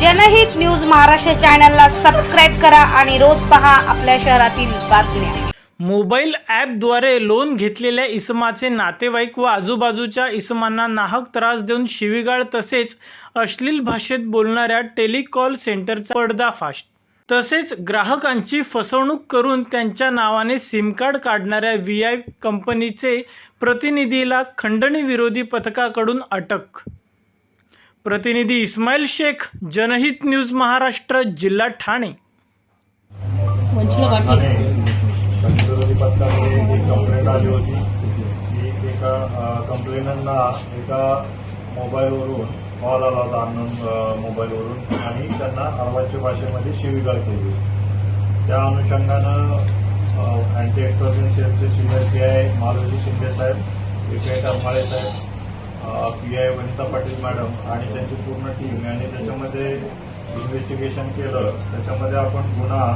जनहित न्यूज महाराष्ट्र चॅनलला सबस्क्राईब करा आणि रोज पहा आपल्या शहरातील बातम्या. मोबाईल ॲपद्वारे लोन घेतलेल्या इसमाचे नातेवाईक व आजूबाजूच्या इसमांना नाहक त्रास देऊन शिवीगाळ तसेच अश्लील भाषेत बोलणाऱ्या टेलिकॉल सेंटरचा पडदाफाश तसेच ग्राहकांची फसवणूक करून त्यांच्या नावाने सिम कार्ड काढणाऱ्या व्ही आय कंपनीचे प्रतिनिधीला खंडणी विरोधी पथकाकडून अटक. प्रतिनिधी इस्माईल शेख जनहित न्यूज महाराष्ट्र जिल्हा ठाणे. कंप्लेंट आली होती. की एका एका मोबाईलवरून कॉल आला होता अननोन मोबाईलवरून आणि त्यांना अर्वाच्य भाषेमध्ये शिवीगाळ केली. त्या अनुषंगानं अँटी एक्स्ट्रॉजन सेलचे senior P I Maruti Shinde Saheb P I Karmale Saheb P I Vanita Patil madam आणि त्यांची पूर्ण टीम यांनी त्याच्यामध्ये इन्व्हेस्टिगेशन केलं. त्याच्यामध्ये आपण गुन्हा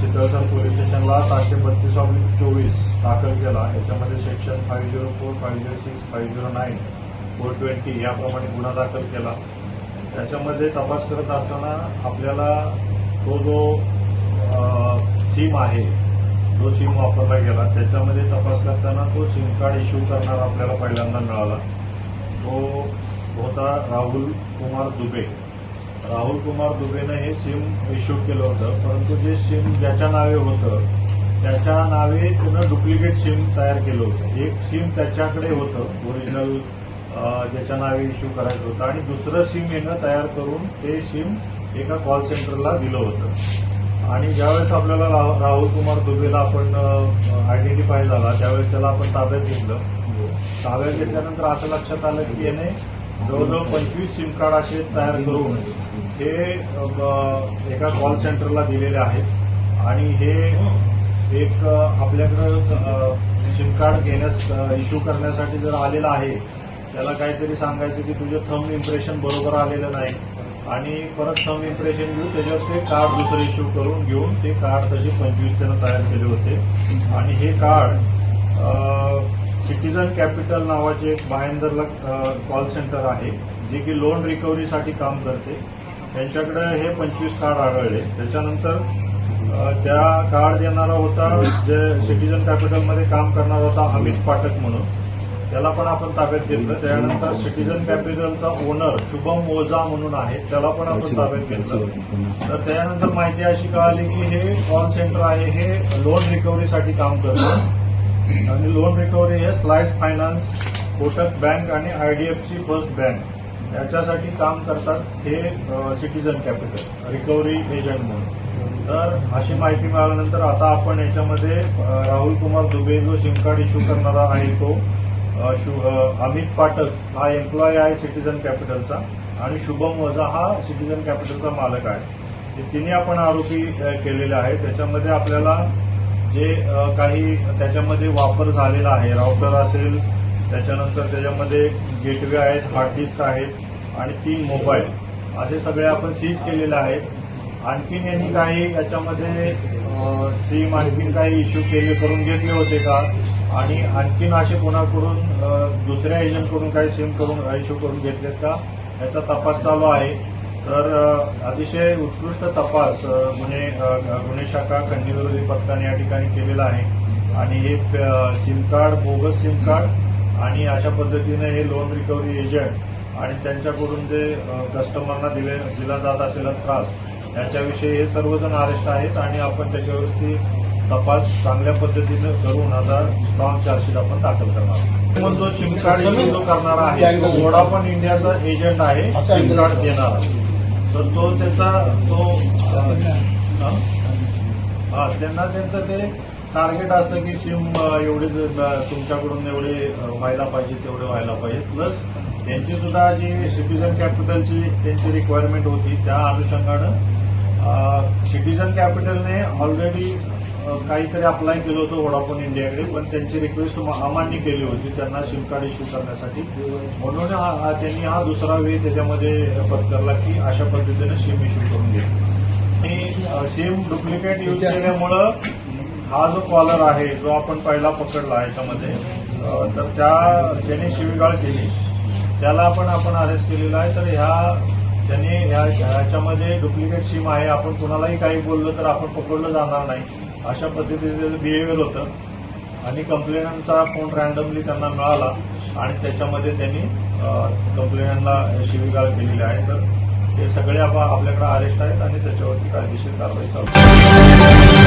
चित्रसर पोलीस स्टेशनला सातशे बत्तीस ऑब्लिक चोवीस दाखल केला. याच्यामध्ये section five zero four five zero six five zero nine four twenty याप्रमाणे गुन्हा दाखल केला. त्याच्यामध्ये तपास करत असताना आपल्याला तो जो सिम आहे जो सिम वापरला गेला. त्याच्यामध्ये तपास तो सिम कार्ड इश्यू करणारा आपल्याला पहिल्यांदा मिळाला. तो होता राहुल कुमार दुबे. राहुल कुमार दुबेनं हे सिम इश्यू केलं होतं परंतु जे सिम ज्याच्या नावे होतं त्याच्या नावे त्यानं डुप्लिकेट सिम तयार केलं होतं. एक सिम त्याच्याकडे होतं ओरिजिनल ज्याच्या नावे इश्यू करायचं होतं आणि दुसरं सिम यानं तयार करून ते सिम एका कॉल सेंटरला दिलं होतं. आणि ज्यावेळेस आपल्याला राह- राहुल कुमार दुबेला आपण आयडेंटिफाय झाला त्यावेळेस त्याला आपण ताब्यात घेतलं. ताब्यात घेतल्यानंतर असं लक्षात आलं की याने जवळजवळ पंचवीस सिम कार्ड असे तयार करून हे एका कॉल सेंटरला दिलेले आहेत. आणि हे एक आपल्याकडं सिम कार्ड घेण्यास इश्यू करण्यासाठी जर आलेलं आहे त्याला काहीतरी सांगायचं की तुझं थंब इम्प्रेशन बरोबर आलेलं नाही. आणि परत सम इम्प्रेशन घेऊन त्याच्यावर ते कार्ड दुसरं इश्यू करून घेऊन ते कार्ड तसे पंचवीस त्यानं तयार केले होते. आणि हे कार्ड सिटीजन कॅपिटल नावाचे एक बाहेंदरला कॉल सेंटर आहे जे की लोन रिकव्हरीसाठी काम करते. त्यांच्याकडे हे पंचवीस कार्ड आढळले. त्याच्यानंतर त्या कार्ड देणारा होता जे सिटीजन कॅपिटलमध्ये काम करणारा होता अमित पाठक म्हणून. त्याला पण आपण ताब्यात घेतलं त्यानंतर सिटीजन कॅपिटलचा ओनर शुभम ओझा म्हणून आहे त्याला पण आपण ताब्यात घेतलं. तर त्यानंतर माहिती अशी कळाली की हे कॉल सेंटर आहे हे लोन रिकव्हरीसाठी काम करतं. आणि लोन रिकव्हरी हे स्लाइस फायनान्स कोटक बँक आणि आयडीएफसी फर्स्ट बँक याच्यासाठी काम करतात हे सिटीजन कॅपिटल रिकव्हरी एजंट म्हणून. तर अशी माहिती मिळाल्यानंतर आता आपण याच्यामध्ये राहुल कुमार दुबे जो सिम कार्ड इश्यू करणारा आहे तो अमित पाठक हा एम्प्लॉय आहे सिटीजन कॅपिटलचा आणि शुभम वजा हा सिटीजन कॅपिटलचा मालक आहे. हे तिन्ही आपण आरोपी केलेले आहेत. त्याच्यामध्ये आपल्याला जे काही त्याच्यामध्ये वापर झालेला आहे राउटर असेल त्याच्यानंतर त्याच्यामध्ये गेटवे आहेत हार्ड डिस्क आहेत आणि तीन मोबाईल असे सगळे आपण सीज केलेले आहेत. आणखीन यांनी काही याच्यामध्ये सिम आणखीन काही इश्यू केले करून घेतले होते का? आणि आणखीन असे कोणाकडून दुसऱ्या एजंटकडून काही सिम करून इश्यू करून घेतलेत का? याचा तपास चालू आहे. तर अतिशय उत्कृष्ट तपास गुन्हे गुन्हे शाखा खंडीविरोधी पथकाने या ठिकाणी केलेला आहे. आणि हे sim card bogus sim card आणि अशा पद्धतीने हे लोन रिकव्हरी एजंट आणि त्यांच्याकडून जे कस्टमरना दिले दिला जात असलेला त्रास याच्याविषयी हे सर्वजण अरेस्ट आहेत आणि आपण त्याच्यावरती तपास चांगल्या पद्धतीने करून आता स्ट्रॉंग चार्जशीट आपण दाखल करणार आहोत. मग जो सिम कार्ड इश्यू जो करणारा आहे तो वोडाफोन इंडियाचा एजंट आहे सिम कार्ड देणारा तर तो त्याचा तो हा त्यांना त्यांचं ते टार्गेट असतं की सिम एवढे तुमच्याकडून एवढे व्हायला पाहिजे तेवढे व्हायला पाहिजे. प्लस त्यांची सुद्धा जी सिटीजन कॅपिटलची त्यांची रिक्वायरमेंट होती त्या अनुषंगानं सिटीजन कॅपिटलने ऑलरेडी काहीतरी अप्लाय केलं होतं वोडाफोन इंडियाकडे पण त्यांची रिक्वेस्ट अमान्य केली होती त्यांना सिम कार्ड इश्यू करण्यासाठी. म्हणून त्यांनी हा दुसरा वे त्याच्यामध्ये पत्करला की अशा पद्धतीने सिम इश्यू करून घेतली आणि सिम डुप्लिकेट यूज केल्यामुळं हा जो कॉलर आहे जो आपण पहिला पकडला याच्यामध्ये तर त्या ज्याने शिवीगाळ केली. त्याला पण आपण अरेस्ट केलेला आहे. तर ह्या त्यांनी ह्या ह्याच्यामध्ये डुप्लिकेट सिम आहे. आपण कुणालाही काही बोललं तर आपण पकडलं जाणार नाही. अशा पद्धतीचं बिहेवियर होतं. आणि कंप्लेनंटचा फोन रँडमली त्यांना मिळाला आणि त्याच्यामध्ये त्यांनी कंप्लेनंटला शिवीगाळ केलेली आहे. तर हे सगळे आपण आपल्याकडे अरेस्ट आहेत आणि त्याच्यावरती कायदेशीर कारवाई चालू